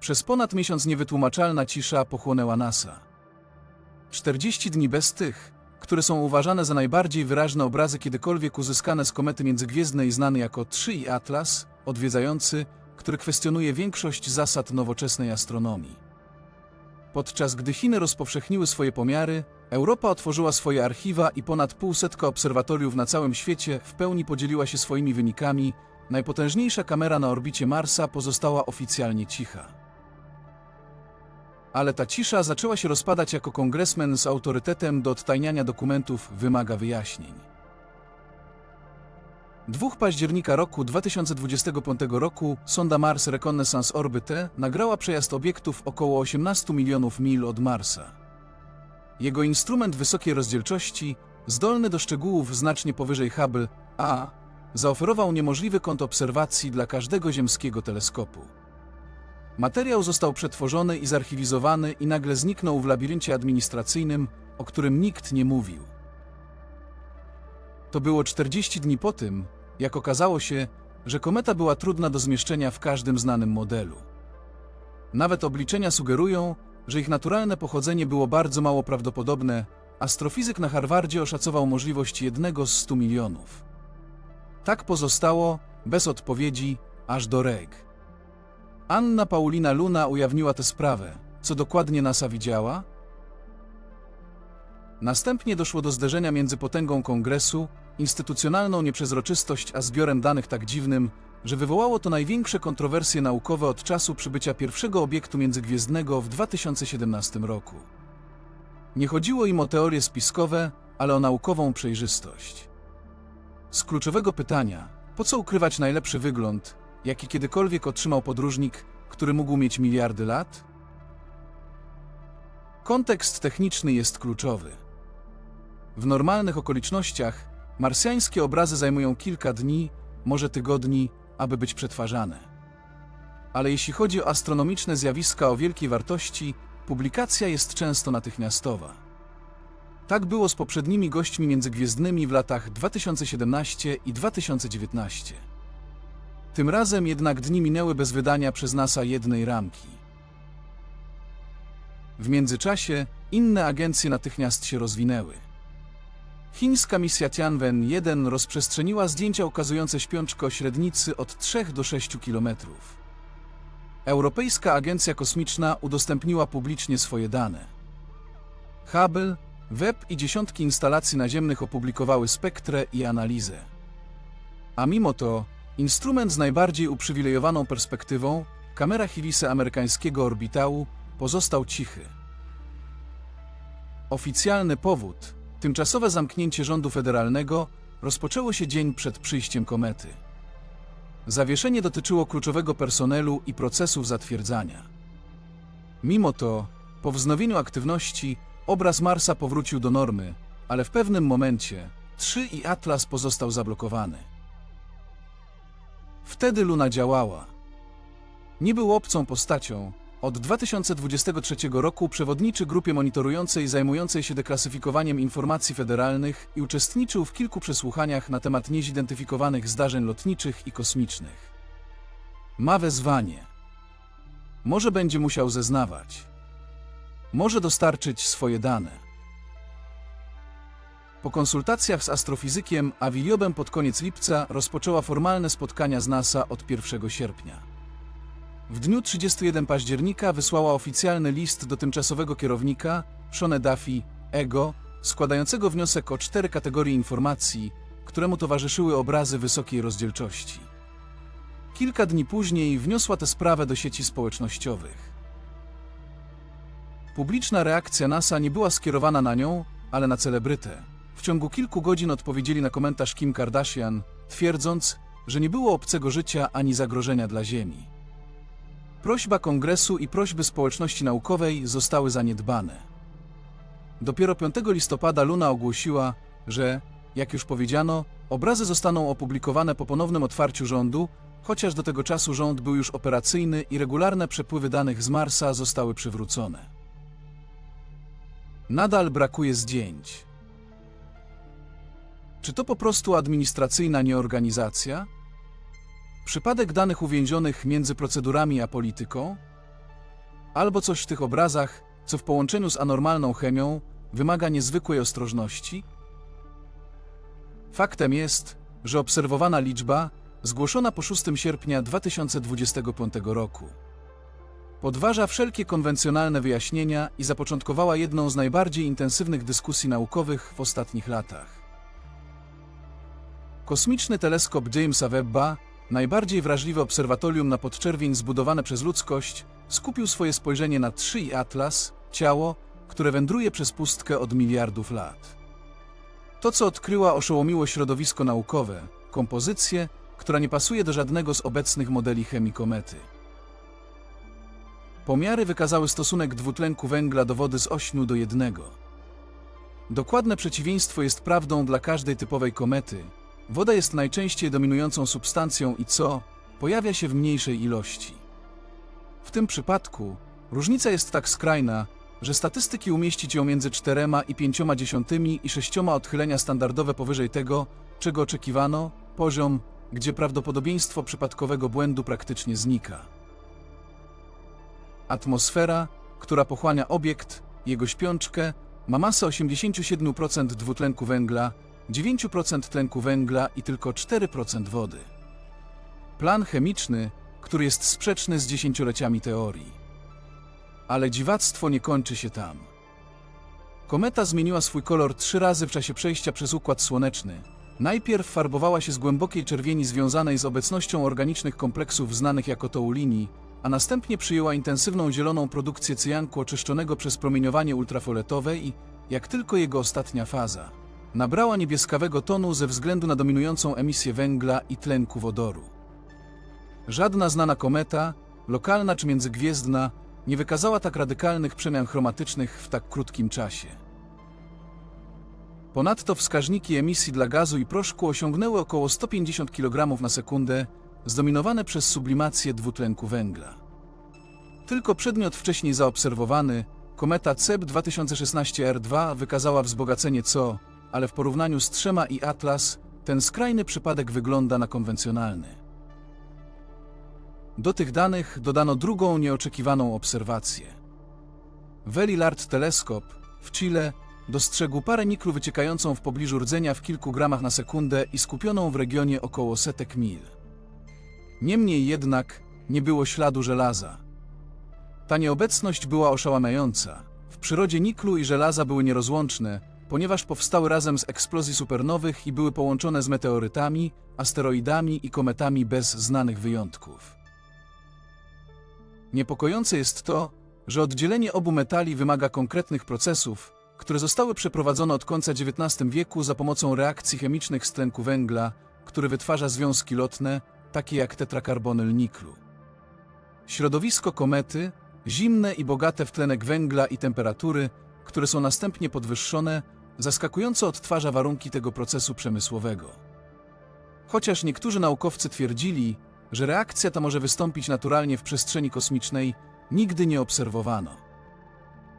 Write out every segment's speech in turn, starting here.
Przez ponad miesiąc niewytłumaczalna cisza pochłonęła NASA. 40 dni bez tych, które są uważane za najbardziej wyraźne obrazy kiedykolwiek uzyskane z komety międzygwiezdnej znany jako 3 i Atlas, odwiedzający, który kwestionuje większość zasad nowoczesnej astronomii. Podczas gdy Chiny rozpowszechniły swoje pomiary, Europa otworzyła swoje archiwa i ponad półsetka obserwatoriów na całym świecie w pełni podzieliła się swoimi wynikami, najpotężniejsza kamera na orbicie Marsa pozostała oficjalnie cicha. Ale ta cisza zaczęła się rozpadać jako kongresmen z autorytetem do odtajniania dokumentów wymaga wyjaśnień. 2 października roku 2025 roku sonda Mars Reconnaissance Orbiter nagrała przejazd obiektów około 18 milionów mil od Marsa. Jego instrument wysokiej rozdzielczości, zdolny do szczegółów znacznie powyżej Hubble A, zaoferował niemożliwy kąt obserwacji dla każdego ziemskiego teleskopu. Materiał został przetworzony i zarchiwizowany i nagle zniknął w labiryncie administracyjnym, o którym nikt nie mówił. To było 40 dni po tym, jak okazało się, że kometa była trudna do zmieszczenia w każdym znanym modelu. Nawet obliczenia sugerują, że ich naturalne pochodzenie było bardzo mało prawdopodobne, astrofizyk na Harvardzie oszacował możliwość jednego z 100 milionów. Tak pozostało, bez odpowiedzi, aż do REG. Anna Paulina Luna ujawniła tę sprawę. Co dokładnie NASA widziała? Następnie doszło do zderzenia między potęgą kongresu, instytucjonalną nieprzezroczystość, a zbiorem danych tak dziwnym, że wywołało to największe kontrowersje naukowe od czasu przybycia pierwszego obiektu międzygwiezdnego w 2017 roku. Nie chodziło im o teorie spiskowe, ale o naukową przejrzystość. Z kluczowego pytania, po co ukrywać najlepszy wygląd, jaki kiedykolwiek otrzymał podróżnik, który mógł mieć miliardy lat? Kontekst techniczny jest kluczowy. W normalnych okolicznościach marsjańskie obrazy zajmują kilka dni, może tygodni, aby być przetwarzane. Ale jeśli chodzi o astronomiczne zjawiska o wielkiej wartości, publikacja jest często natychmiastowa. Tak było z poprzednimi gośćmi międzygwiezdnymi w latach 2017 i 2019. Tym razem jednak dni minęły bez wydania przez NASA jednej ramki. W międzyczasie inne agencje natychmiast się rozwinęły. Chińska misja Tianwen-1 rozprzestrzeniła zdjęcia ukazujące śpiączkę o średnicy od 3 do 6 km. Europejska Agencja Kosmiczna udostępniła publicznie swoje dane. Hubble, Webb i dziesiątki instalacji naziemnych opublikowały spektrę i analizę. A mimo to, instrument z najbardziej uprzywilejowaną perspektywą, kamera Hivise amerykańskiego orbitału, pozostał cichy. Oficjalny powód, tymczasowe zamknięcie rządu federalnego, rozpoczęło się dzień przed przyjściem komety. Zawieszenie dotyczyło kluczowego personelu i procesów zatwierdzania. Mimo to, po wznowieniu aktywności, obraz Marsa powrócił do normy, ale w pewnym momencie 3 i Atlas pozostał zablokowany. Wtedy Luna działała. Nie był obcą postacią. Od 2023 roku przewodniczy grupie monitorującej zajmującej się deklasyfikowaniem informacji federalnych i uczestniczył w kilku przesłuchaniach na temat niezidentyfikowanych zdarzeń lotniczych i kosmicznych. Ma wezwanie. Może będzie musiał zeznawać. Może dostarczyć swoje dane. Po konsultacjach z astrofizykiem Aviliobem pod koniec lipca rozpoczęła formalne spotkania z NASA od 1 sierpnia. W dniu 31 października wysłała oficjalny list do tymczasowego kierownika, Shone Duffy, EGO, składającego wniosek o cztery kategorie informacji, któremu towarzyszyły obrazy wysokiej rozdzielczości. Kilka dni później wniosła tę sprawę do sieci społecznościowych. Publiczna reakcja NASA nie była skierowana na nią, ale na celebrytę. W ciągu kilku godzin odpowiedzieli na komentarz Kim Kardashian, twierdząc, że nie było obcego życia ani zagrożenia dla Ziemi. Prośba kongresu i prośby społeczności naukowej zostały zaniedbane. Dopiero 5 listopada Luna ogłosiła, że, jak już powiedziano, obrazy zostaną opublikowane po ponownym otwarciu rządu, chociaż do tego czasu rząd był już operacyjny i regularne przepływy danych z Marsa zostały przywrócone. Nadal brakuje zdjęć. Czy to po prostu administracyjna nieorganizacja? Przypadek danych uwięzionych między procedurami a polityką? Albo coś w tych obrazach, co w połączeniu z anormalną chemią wymaga niezwykłej ostrożności? Faktem jest, że obserwowana liczba, zgłoszona po 6 sierpnia 2025 roku, podważa wszelkie konwencjonalne wyjaśnienia i zapoczątkowała jedną z najbardziej intensywnych dyskusji naukowych w ostatnich latach. Kosmiczny teleskop Jamesa Webba, najbardziej wrażliwe obserwatorium na podczerwień zbudowane przez ludzkość, skupił swoje spojrzenie na 3 i Atlas, ciało, które wędruje przez pustkę od miliardów lat. To, co odkryła, oszołomiło środowisko naukowe, kompozycję, która nie pasuje do żadnego z obecnych modeli chemii komety. Pomiary wykazały stosunek dwutlenku węgla do wody z 8 do 1. Dokładne przeciwieństwo jest prawdą dla każdej typowej komety. Woda jest najczęściej dominującą substancją i co pojawia się w mniejszej ilości. W tym przypadku różnica jest tak skrajna, że statystyki umieścić ją między 4 i 5 dziesiątymi i 6 odchylenia standardowe powyżej tego, czego oczekiwano, poziom, gdzie prawdopodobieństwo przypadkowego błędu praktycznie znika. Atmosfera, która pochłania obiekt, jego śpiączkę, ma masę 87% dwutlenku węgla, 9% tlenku węgla i tylko 4% wody. Plan chemiczny, który jest sprzeczny z dziesięcioleciami teorii. Ale dziwactwo nie kończy się tam. Kometa zmieniła swój kolor trzy razy w czasie przejścia przez Układ Słoneczny. Najpierw farbowała się z głębokiej czerwieni związanej z obecnością organicznych kompleksów znanych jako toulini, a następnie przyjęła intensywną zieloną produkcję cyjanku oczyszczonego przez promieniowanie ultrafioletowe i, jak tylko jego ostatnia faza, nabrała niebieskawego tonu ze względu na dominującą emisję węgla i tlenku wodoru. Żadna znana kometa, lokalna czy międzygwiezdna, nie wykazała tak radykalnych przemian chromatycznych w tak krótkim czasie. Ponadto wskaźniki emisji dla gazu i proszku osiągnęły około 150 kg na sekundę, zdominowane przez sublimację dwutlenku węgla. Tylko przedmiot wcześniej zaobserwowany, kometa CEP 2016 R2 wykazała wzbogacenie CO, ale w porównaniu z trzema i Atlas, ten skrajny przypadek wygląda na konwencjonalny. Do tych danych dodano drugą nieoczekiwaną obserwację. Velilard Teleskop w Chile dostrzegł parę niklu wyciekającą w pobliżu rdzenia w kilku gramach na sekundę i skupioną w regionie około setek mil. Niemniej jednak nie było śladu żelaza. Ta nieobecność była oszałamiająca. W przyrodzie niklu i żelaza były nierozłączne, ponieważ powstały razem z eksplozji supernowych i były połączone z meteorytami, asteroidami i kometami bez znanych wyjątków. Niepokojące jest to, że oddzielenie obu metali wymaga konkretnych procesów, które zostały przeprowadzone od końca XIX wieku za pomocą reakcji chemicznych z tlenku węgla, który wytwarza związki lotne, takie jak tetrakarbonyl niklu. Środowisko komety, zimne i bogate w tlenek węgla i temperatury, które są następnie podwyższone, zaskakująco odtwarza warunki tego procesu przemysłowego. Chociaż niektórzy naukowcy twierdzili, że reakcja ta może wystąpić naturalnie w przestrzeni kosmicznej, nigdy nie obserwowano.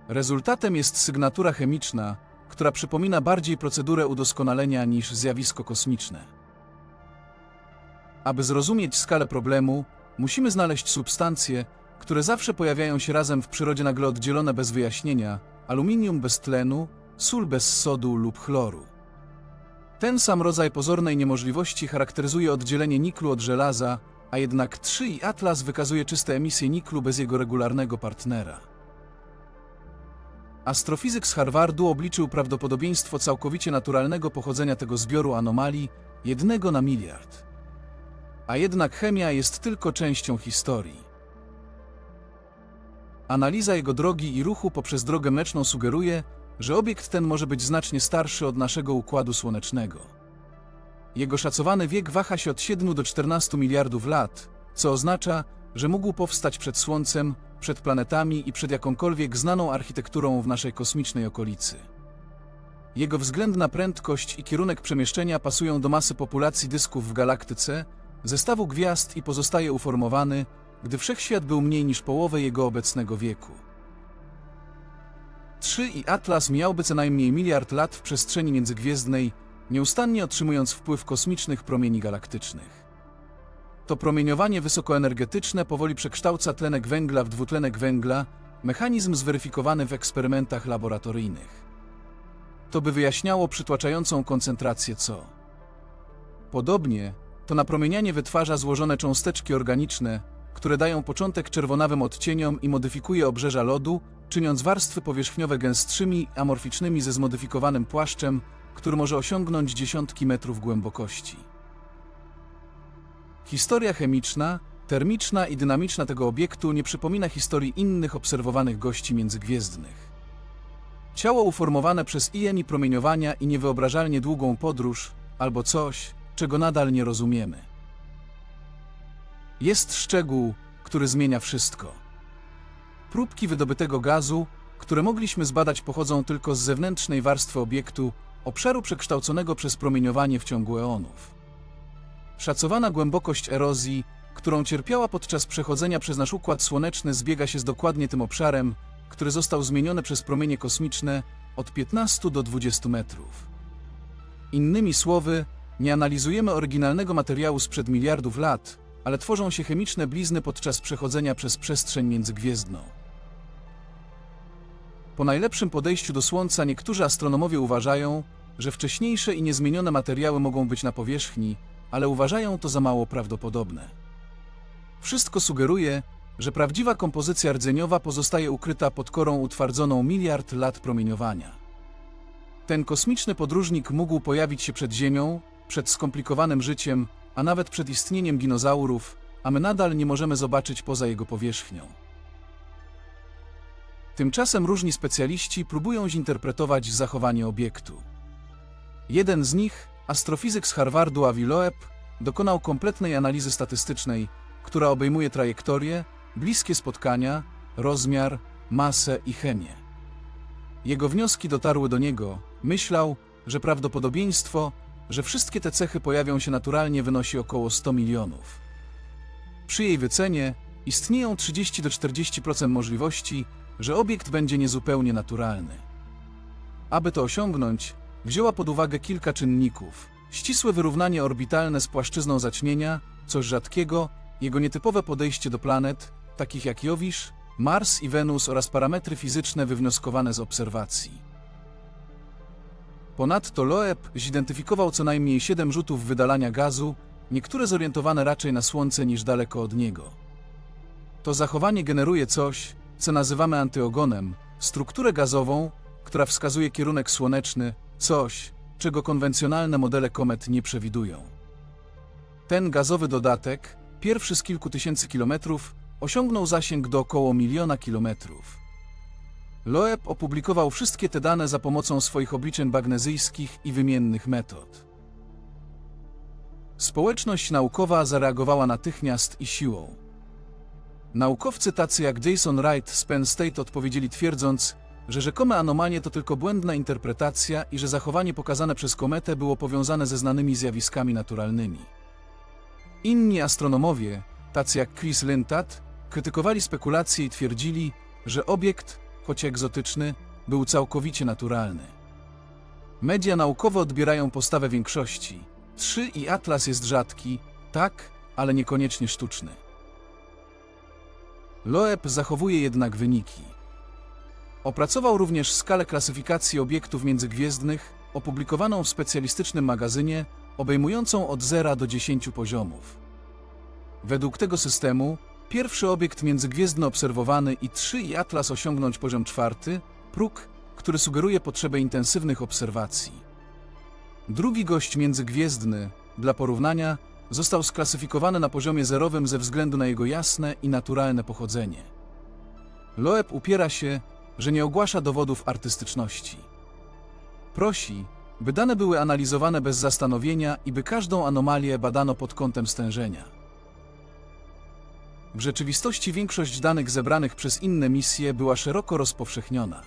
Rezultatem jest sygnatura chemiczna, która przypomina bardziej procedurę udoskonalenia niż zjawisko kosmiczne. Aby zrozumieć skalę problemu, musimy znaleźć substancje, które zawsze pojawiają się razem w przyrodzie nagle oddzielone bez wyjaśnienia, aluminium bez tlenu, sól bez sodu lub chloru. Ten sam rodzaj pozornej niemożliwości charakteryzuje oddzielenie niklu od żelaza, a jednak 3 i Atlas wykazuje czyste emisje niklu bez jego regularnego partnera. Astrofizyk z Harvardu obliczył prawdopodobieństwo całkowicie naturalnego pochodzenia tego zbioru anomalii jednego na miliard. A jednak chemia jest tylko częścią historii. Analiza jego drogi i ruchu poprzez drogę mleczną sugeruje, że obiekt ten może być znacznie starszy od naszego Układu Słonecznego. Jego szacowany wiek waha się od 7 do 14 miliardów lat, co oznacza, że mógł powstać przed Słońcem, przed planetami i przed jakąkolwiek znaną architekturą w naszej kosmicznej okolicy. Jego względna prędkość i kierunek przemieszczenia pasują do masy populacji dysków w galaktyce, zestawu gwiazd i pozostaje uformowany, gdy wszechświat był mniej niż połowę jego obecnego wieku. 3 i Atlas miałby co najmniej miliard lat w przestrzeni międzygwiezdnej, nieustannie otrzymując wpływ kosmicznych promieni galaktycznych. To promieniowanie wysokoenergetyczne powoli przekształca tlenek węgla w dwutlenek węgla, mechanizm zweryfikowany w eksperymentach laboratoryjnych. To by wyjaśniało przytłaczającą koncentrację CO. Podobnie, to napromienianie wytwarza złożone cząsteczki organiczne, które dają początek czerwonawym odcieniom i modyfikuje obrzeża lodu, czyniąc warstwy powierzchniowe gęstszymi, amorficznymi ze zmodyfikowanym płaszczem, który może osiągnąć dziesiątki metrów głębokości. Historia chemiczna, termiczna i dynamiczna tego obiektu nie przypomina historii innych obserwowanych gości międzygwiezdnych. Ciało uformowane przez IEM promieniowania i niewyobrażalnie długą podróż, albo coś, czego nadal nie rozumiemy. Jest szczegół, który zmienia wszystko. Próbki wydobytego gazu, które mogliśmy zbadać, pochodzą tylko z zewnętrznej warstwy obiektu, obszaru przekształconego przez promieniowanie w ciągu eonów. Szacowana głębokość erozji, którą cierpiała podczas przechodzenia przez nasz układ słoneczny, zbiega się z dokładnie tym obszarem, który został zmieniony przez promienie kosmiczne od 15 do 20 metrów. Innymi słowy, nie analizujemy oryginalnego materiału sprzed miliardów lat, ale tworzą się chemiczne blizny podczas przechodzenia przez przestrzeń międzygwiezdną. Po najlepszym podejściu do Słońca niektórzy astronomowie uważają, że wcześniejsze i niezmienione materiały mogą być na powierzchni, ale uważają to za mało prawdopodobne. Wszystko sugeruje, że prawdziwa kompozycja rdzeniowa pozostaje ukryta pod korą utwardzoną miliard lat promieniowania. Ten kosmiczny podróżnik mógł pojawić się przed Ziemią, przed skomplikowanym życiem, a nawet przed istnieniem dinozaurów, a my nadal nie możemy zobaczyć poza jego powierzchnią. Tymczasem różni specjaliści próbują zinterpretować zachowanie obiektu. Jeden z nich, astrofizyk z Harvardu Avi Loeb, dokonał kompletnej analizy statystycznej, która obejmuje trajektorię, bliskie spotkania, rozmiar, masę i chemię. Jego wnioski dotarły do niego, myślał, że prawdopodobieństwo, że wszystkie te cechy pojawią się naturalnie wynosi około 100 milionów. Przy jej wycenie istnieją 30 do 40% możliwości, że obiekt będzie niezupełnie naturalny. Aby to osiągnąć, wzięła pod uwagę kilka czynników. Ścisłe wyrównanie orbitalne z płaszczyzną zaćmienia, coś rzadkiego, jego nietypowe podejście do planet, takich jak Jowisz, Mars i Wenus oraz parametry fizyczne wywnioskowane z obserwacji. Ponadto Loeb zidentyfikował co najmniej siedem rzutów wydalania gazu, niektóre zorientowane raczej na Słońce niż daleko od niego. To zachowanie generuje coś, co nazywamy antyogonem, strukturę gazową, która wskazuje kierunek słoneczny, coś, czego konwencjonalne modele komet nie przewidują. Ten gazowy dodatek, pierwszy z kilku tysięcy kilometrów, osiągnął zasięg do około miliona kilometrów. Loeb opublikował wszystkie te dane za pomocą swoich obliczeń bagnezyjskich i wymiennych metod. Społeczność naukowa zareagowała natychmiast i siłą. Naukowcy tacy jak Jason Wright z Penn State odpowiedzieli twierdząc, że rzekome anomalie to tylko błędna interpretacja i że zachowanie pokazane przez kometę było powiązane ze znanymi zjawiskami naturalnymi. Inni astronomowie, tacy jak Chris Lintat, krytykowali spekulacje i twierdzili, że obiekt, choć egzotyczny, był całkowicie naturalny. Media naukowe odbierają postawę większości. 3 i Atlas jest rzadki, tak, ale niekoniecznie sztuczny. Loeb zachowuje jednak wyniki. Opracował również skalę klasyfikacji obiektów międzygwiezdnych, opublikowaną w specjalistycznym magazynie, obejmującą od 0 do 10 poziomów. Według tego systemu, pierwszy obiekt międzygwiezdny obserwowany i 3 i Atlas osiągnąć poziom czwarty, próg, który sugeruje potrzebę intensywnych obserwacji. Drugi gość międzygwiezdny, dla porównania, został sklasyfikowany na poziomie zerowym ze względu na jego jasne i naturalne pochodzenie. Loeb upiera się, że nie ogłasza dowodów artystyczności. Prosi, by dane były analizowane bez zastanowienia i by każdą anomalię badano pod kątem stężenia. W rzeczywistości większość danych zebranych przez inne misje była szeroko rozpowszechniona.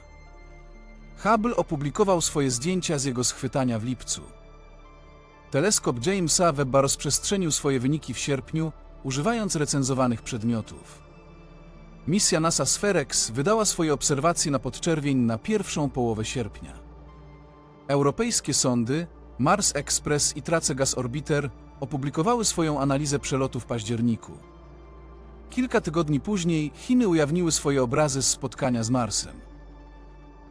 Hubble opublikował swoje zdjęcia z jego schwytania w lipcu. Teleskop Jamesa Webba rozprzestrzenił swoje wyniki w sierpniu, używając recenzowanych przedmiotów. Misja NASA Spherex wydała swoje obserwacje na podczerwień na pierwszą połowę sierpnia. Europejskie sondy Mars Express i Trace Gas Orbiter opublikowały swoją analizę przelotu w październiku. Kilka tygodni później Chiny ujawniły swoje obrazy z spotkania z Marsem.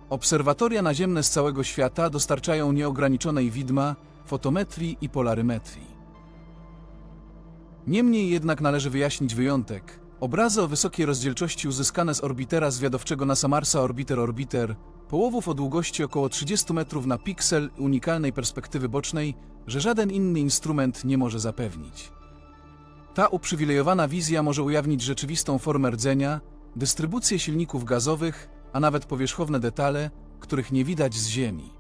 Obserwatoria naziemne z całego świata dostarczają nieograniczonej widma, fotometrii i polarymetrii. Niemniej jednak należy wyjaśnić wyjątek. Obrazy o wysokiej rozdzielczości uzyskane z orbitera zwiadowczego NASA Marsa Orbiter Orbiter, połowów o długości około 30 metrów na piksel unikalnej perspektywy bocznej, że żaden inny instrument nie może zapewnić. Ta uprzywilejowana wizja może ujawnić rzeczywistą formę rdzenia, dystrybucję silników gazowych, a nawet powierzchowne detale, których nie widać z Ziemi.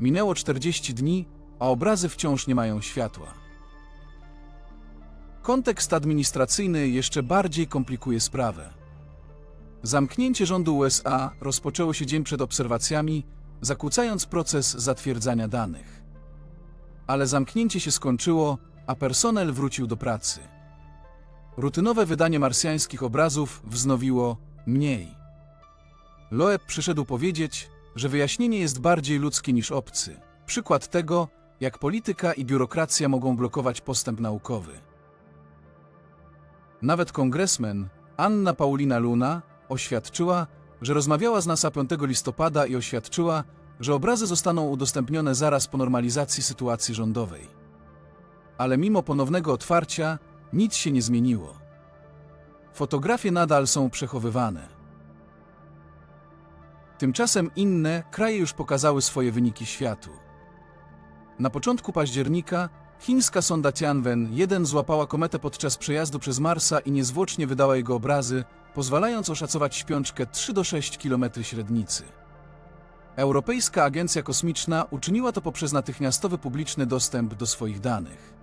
Minęło 40 dni, a obrazy wciąż nie mają światła. Kontekst administracyjny jeszcze bardziej komplikuje sprawę. Zamknięcie rządu USA rozpoczęło się dzień przed obserwacjami, zakłócając proces zatwierdzania danych. Ale zamknięcie się skończyło, a personel wrócił do pracy. Rutynowe wydanie marsjańskich obrazów wznowiło mniej. Loeb przyszedł powiedzieć, że wyjaśnienie jest bardziej ludzkie niż obcy. Przykład tego, jak polityka i biurokracja mogą blokować postęp naukowy. Nawet kongresmen Anna Paulina Luna oświadczyła, że rozmawiała z NASA 5 listopada i oświadczyła, że obrazy zostaną udostępnione zaraz po normalizacji sytuacji rządowej. Ale mimo ponownego otwarcia nic się nie zmieniło. Fotografie nadal są przechowywane. Tymczasem inne kraje już pokazały swoje wyniki światu. Na początku października chińska sonda Tianwen-1 złapała kometę podczas przejazdu przez Marsa i niezwłocznie wydała jego obrazy, pozwalając oszacować śpiączkę 3 do 6 km średnicy. Europejska Agencja Kosmiczna uczyniła to poprzez natychmiastowy publiczny dostęp do swoich danych.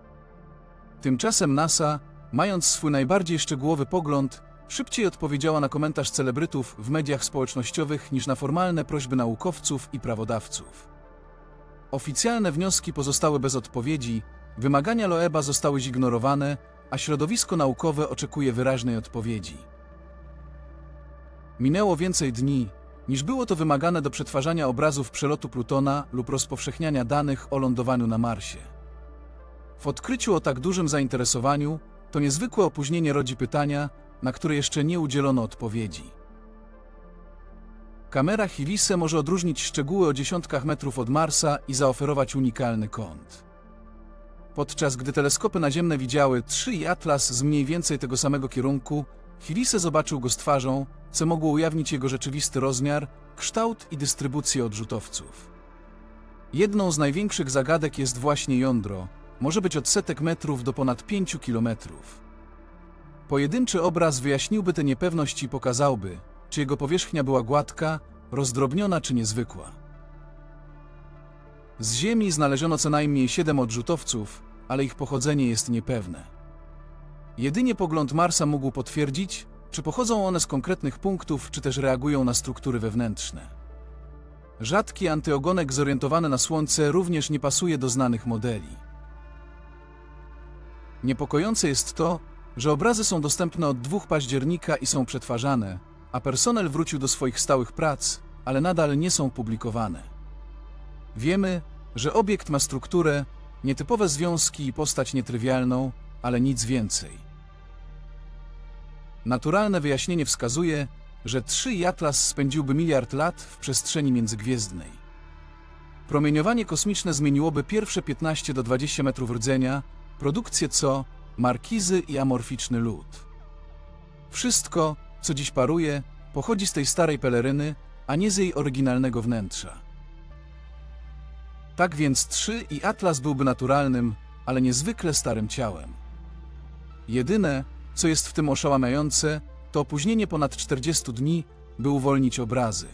Tymczasem NASA, mając swój najbardziej szczegółowy pogląd, szybciej odpowiedziała na komentarz celebrytów w mediach społecznościowych niż na formalne prośby naukowców i prawodawców. Oficjalne wnioski pozostały bez odpowiedzi, wymagania Loeba zostały zignorowane, a środowisko naukowe oczekuje wyraźnej odpowiedzi. Minęło więcej dni, niż było to wymagane do przetwarzania obrazów przelotu Plutona lub rozpowszechniania danych o lądowaniu na Marsie. W odkryciu o tak dużym zainteresowaniu to niezwykłe opóźnienie rodzi pytania, na które jeszcze nie udzielono odpowiedzi. Kamera Hilise może odróżnić szczegóły o dziesiątkach metrów od Marsa i zaoferować unikalny kąt. Podczas gdy teleskopy naziemne widziały 3 i Atlas z mniej więcej tego samego kierunku, Hilise zobaczył go z twarzą, co mogło ujawnić jego rzeczywisty rozmiar, kształt i dystrybucję odrzutowców. Jedną z największych zagadek jest właśnie jądro, może być od setek metrów do ponad 5 kilometrów. Pojedynczy obraz wyjaśniłby tę niepewność i pokazałby, czy jego powierzchnia była gładka, rozdrobniona czy niezwykła. Z Ziemi znaleziono co najmniej siedem odrzutowców, ale ich pochodzenie jest niepewne. Jedynie pogląd Marsa mógł potwierdzić, czy pochodzą one z konkretnych punktów, czy też reagują na struktury wewnętrzne. Rzadki antyogonek zorientowany na Słońce również nie pasuje do znanych modeli. Niepokojące jest to, że obrazy są dostępne od 2 października i są przetwarzane, a personel wrócił do swoich stałych prac, ale nadal nie są publikowane. Wiemy, że obiekt ma strukturę, nietypowe związki i postać nietrywialną, ale nic więcej. Naturalne wyjaśnienie wskazuje, że 3 i Atlas spędziłby miliard lat w przestrzeni międzygwiezdnej. Promieniowanie kosmiczne zmieniłoby pierwsze 15 do 20 metrów rdzenia, produkcję co markizy i amorficzny lód. Wszystko, co dziś paruje, pochodzi z tej starej peleryny, a nie z jej oryginalnego wnętrza. Tak więc 3 i Atlas byłby naturalnym, ale niezwykle starym ciałem. Jedyne, co jest w tym oszałamiające, to opóźnienie ponad 40 dni, by uwolnić obrazy.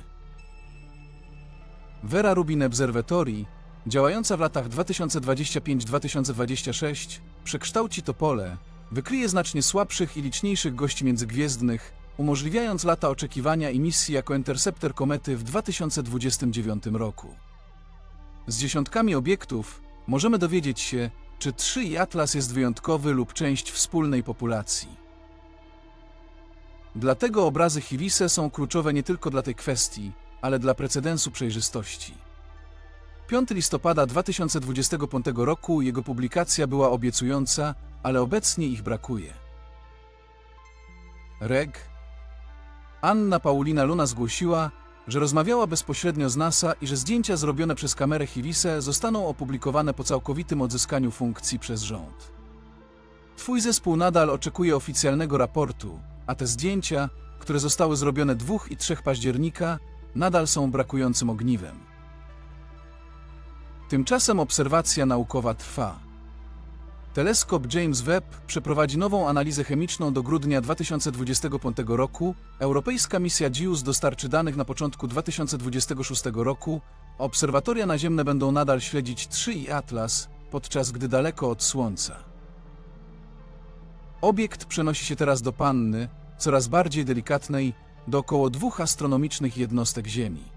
Vera Rubin Observatory, działająca w latach 2025-2026, przekształci to pole, wykryje znacznie słabszych i liczniejszych gości międzygwiezdnych, umożliwiając lata oczekiwania i misji jako interceptor komety w 2029 roku. Z dziesiątkami obiektów możemy dowiedzieć się, czy 3 i Atlas jest wyjątkowy lub część wspólnej populacji. Dlatego obrazy Hilise są kluczowe nie tylko dla tej kwestii, ale dla precedensu przejrzystości. 5 listopada 2025 roku jego publikacja była obiecująca, ale obecnie ich brakuje. Reg. Anna Paulina Luna zgłosiła, że rozmawiała bezpośrednio z NASA i że zdjęcia zrobione przez kamerę Hilise zostaną opublikowane po całkowitym odzyskaniu funkcji przez rząd. Twój zespół nadal oczekuje oficjalnego raportu, a te zdjęcia, które zostały zrobione 2 i 3 października, nadal są brakującym ogniwem. Tymczasem obserwacja naukowa trwa. Teleskop James Webb przeprowadzi nową analizę chemiczną do grudnia 2025 roku. Europejska misja JUICE dostarczy danych na początku 2026 roku. Obserwatoria naziemne będą nadal śledzić 3 i Atlas, podczas gdy daleko od Słońca. Obiekt przenosi się teraz do Panny, coraz bardziej delikatnej, do około dwóch astronomicznych jednostek Ziemi.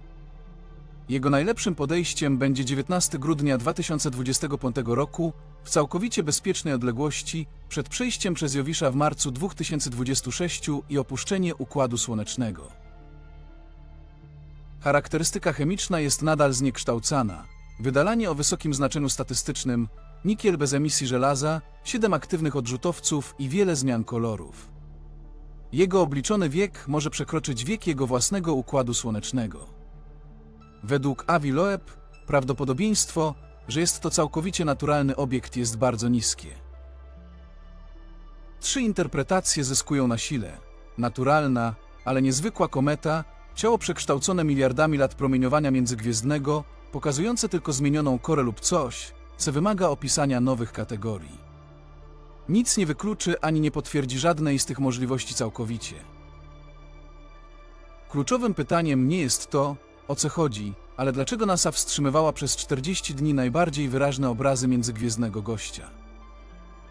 Jego najlepszym podejściem będzie 19 grudnia 2025 roku w całkowicie bezpiecznej odległości przed przejściem przez Jowisza w marcu 2026 i opuszczenie Układu Słonecznego. Charakterystyka chemiczna jest nadal zniekształcana. Wydalanie o wysokim znaczeniu statystycznym, nikiel bez emisji żelaza, 7 aktywnych odrzutowców i wiele zmian kolorów. Jego obliczony wiek może przekroczyć wiek jego własnego Układu Słonecznego. Według Avi Loeb prawdopodobieństwo, że jest to całkowicie naturalny obiekt jest bardzo niskie. Trzy interpretacje zyskują na sile. Naturalna, ale niezwykła kometa, ciało przekształcone miliardami lat promieniowania międzygwiezdnego, pokazujące tylko zmienioną korę lub coś, co wymaga opisania nowych kategorii. Nic nie wykluczy ani nie potwierdzi żadnej z tych możliwości całkowicie. Kluczowym pytaniem nie jest to, o co chodzi, ale dlaczego NASA wstrzymywała przez 40 dni najbardziej wyraźne obrazy międzygwiezdnego gościa.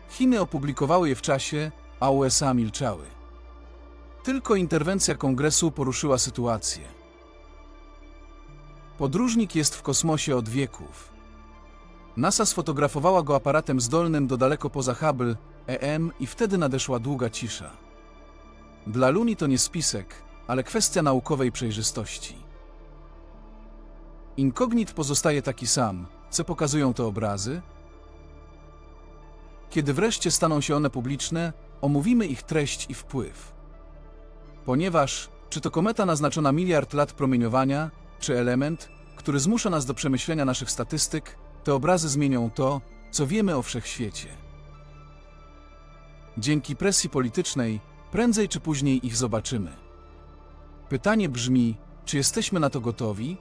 Chiny opublikowały je w czasie, a USA milczały. Tylko interwencja kongresu poruszyła sytuację. Podróżnik jest w kosmosie od wieków. NASA sfotografowała go aparatem zdolnym do daleko poza Hubble EM i wtedy nadeszła długa cisza. Dla Luni to nie spisek, ale kwestia naukowej przejrzystości. Inkognit pozostaje taki sam, co pokazują te obrazy. Kiedy wreszcie staną się one publiczne, omówimy ich treść i wpływ. Ponieważ, czy to kometa naznaczona miliard lat promieniowania, czy element, który zmusza nas do przemyślenia naszych statystyk, te obrazy zmienią to, co wiemy o wszechświecie. Dzięki presji politycznej, prędzej czy później ich zobaczymy. Pytanie brzmi, czy jesteśmy na to gotowi?